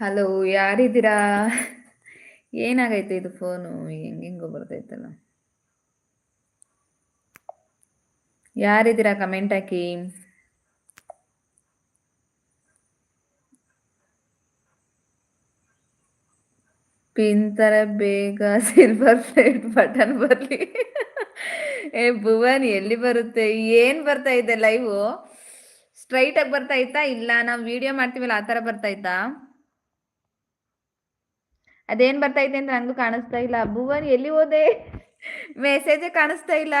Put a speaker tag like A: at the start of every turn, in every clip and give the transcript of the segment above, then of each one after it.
A: Hello ಯಾರಿದ್ದೀರಾ? ಏನಾಗೈತೆ ಇದು ಫೋನು? ಹೆಂಗೆಂಗೋ ಬರ್ತೈತಲ್ಲ. ಯಾರಿದ್ದೀರಾ ಕಮೆಂಟ್ ಹಾಕಿ. ಪಿನ್ ತರ ಬೇಗ ಸಿಲ್ವರ್ ಪ್ಲೇಟ್ ಬಟನ್ ಬರ್ಲಿ. ಏ, ಭುವನ್ ಎಲ್ಲಿ ಬರುತ್ತೆ? ಏನ್ ಬರ್ತಾ ಇದೆ ಲೈವ್ ಸ್ಟ್ರೈಟ್ ಆಗಿ ಬರ್ತಾ ಇತ್ತಾ? ಇಲ್ಲ, ನಾವು ವಿಡಿಯೋ ಮಾಡ್ತೀವಲ್ಲ, ಆ ತರ ಬರ್ತಾ ಇತ್ತಾ? ಅದೇನ್ ಬರ್ತಾ ಇದೆ ಅಂತ ನಂಗೂ ಕಾಣಿಸ್ತಾ ಇಲ್ಲ. ಭುವನ್ ಎಲ್ಲಿ ಹೋದೆ? ಮೆಸೇಜ್ ಕಾಣಿಸ್ತಾ ಇಲ್ಲ.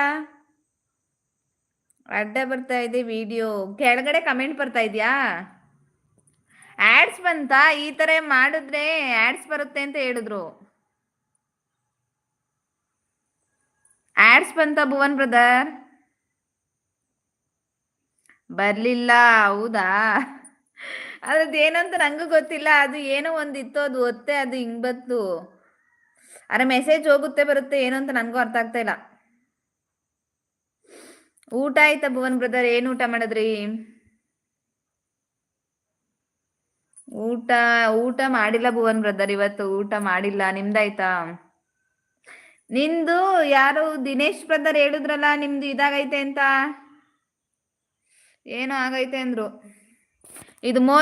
A: ಅಡ್ಡ ಬರ್ತಾ ಇದೆ ವಿಡಿಯೋ ಕೆಳಗಡೆ ಕಮೆಂಟ್ ಬರ್ತಾ ಇದೆಯಾ? ಆಡ್ಸ್ ಬಂತಾ? ಈ ತರ ಮಾಡಿದ್ರೆ ಆಡ್ಸ್ ಬರುತ್ತೆ ಅಂತ ಹೇಳಿದ್ರು. ಆಡ್ಸ್ ಬಂತ ಭುವನ್ ಬ್ರದರ್ ಬರ್ಲಿಲ್ಲ, ಹೌದಾ? ಅದ್ರದ್ದು ಏನಂತ ನಂಗೂ ಗೊತ್ತಿಲ್ಲ. ಅದು ಏನೋ ಒಂದಿತ್ತು, ಅದು ಒತ್ತೆ, ಅದು ಹಿಂಗ್ ಬತ್ತು ಅರೆ ಮೆಸೇಜ್ ಹೋಗುತ್ತೆ, ಬರುತ್ತೆ, ಏನು ಅಂತ ನನಗೂ ಅರ್ಥ ಆಗ್ತಾ ಇಲ್ಲ. ಊಟ ಆಯ್ತಾ ಭುವನ್ ಬ್ರದರ್ ಏನ್ ಊಟ ಮಾಡಿದ್ರಿ? ಊಟ ಊಟ ಮಾಡಿಲ್ಲ ಭುವನ್ ಬ್ರದರ್ ಇವತ್ತು. ಊಟ ಮಾಡಿಲ್ಲ. ನಿಮ್ದಾಯ್ತಾ? ನಿಂದು ಯಾರು ದಿನೇಶ್ ಬ್ರದರ್ ಹೇಳಿದ್ರಲ್ಲ, ನಿಮ್ದು ಇದಾಗೈತೆ ಅಂತ? ಏನೋ ಆಗೈತೆ ಅಂದ್ರು. ಇದು ಮೋ